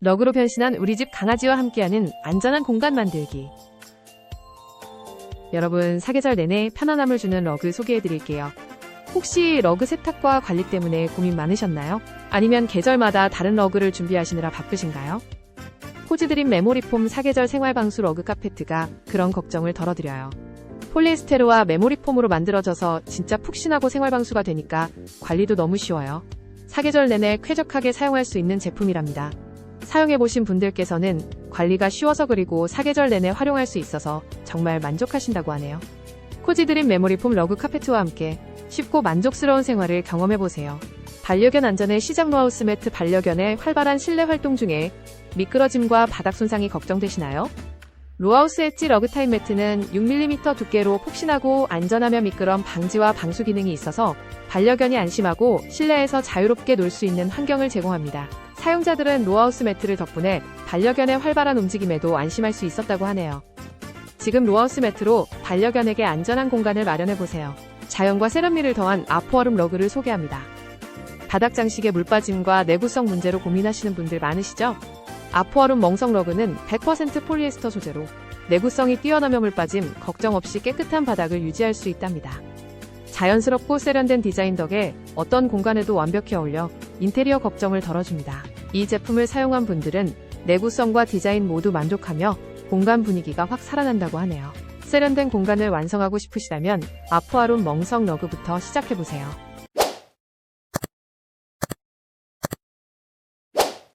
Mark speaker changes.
Speaker 1: 러그로 변신한 우리 집 강아지와 함께하는 안전한 공간 만들기. 여러분, 사계절 내내 편안함을 주는 러그 소개해 드릴게요. 혹시 러그 세탁과 관리 때문에 고민 많으셨나요? 아니면 계절마다 다른 러그를 준비하시느라 바쁘신가요? 포즈드림 메모리폼 사계절 생활방수 러그 카페트가 그런 걱정을 덜어드려요. 폴리에스테르와 메모리폼으로 만들어져서 진짜 푹신하고 생활방수가 되니까 관리도 너무 쉬워요. 사계절 내내 쾌적하게 사용할 수 있는 제품이랍니다. 사용해보신 분들께서는 관리가 쉬워서 그리고 사계절 내내 활용할 수 있어서 정말 만족하신다고 하네요. 코지드림 메모리폼 러그 카페트와 함께 쉽고 만족스러운 생활을 경험해보세요. 반려견 안전의 시작 노하우스 매트 반려견의 활발한 실내 활동 중에 미끄러짐과 바닥 손상이 걱정되시나요? 로하우스 엣지 러그타임 매트는 6mm 두께로 폭신하고 안전하며 미끄럼 방지와 방수 기능이 있어서 반려견이 안심하고 실내에서 자유롭게 놀 수 있는 환경을 제공합니다. 사용자들은 로하우스 매트를 덕분에 반려견의 활발한 움직임에도 안심할 수 있었다고 하네요. 지금 로하우스 매트로 반려견에게 안전한 공간을 마련해보세요. 자연과 세련미를 더한 아포아룸 러그를 소개합니다. 바닥 장식의 물빠짐과 내구성 문제로 고민하시는 분들 많으시죠? 아포아룸 멍석 러그는 100% 폴리에스터 소재로 내구성이 뛰어나며 물빠짐, 걱정 없이 깨끗한 바닥을 유지할 수 있답니다. 자연스럽고 세련된 디자인 덕에 어떤 공간에도 완벽히 어울려 인테리어 걱정을 덜어줍니다. 이 제품을 사용한 분들은 내구성과 디자인 모두 만족하며 공간 분위기가 확 살아난다고 하네요. 세련된 공간을 완성하고 싶으시다면 아포아룸 멍석 러그부터 시작해보세요.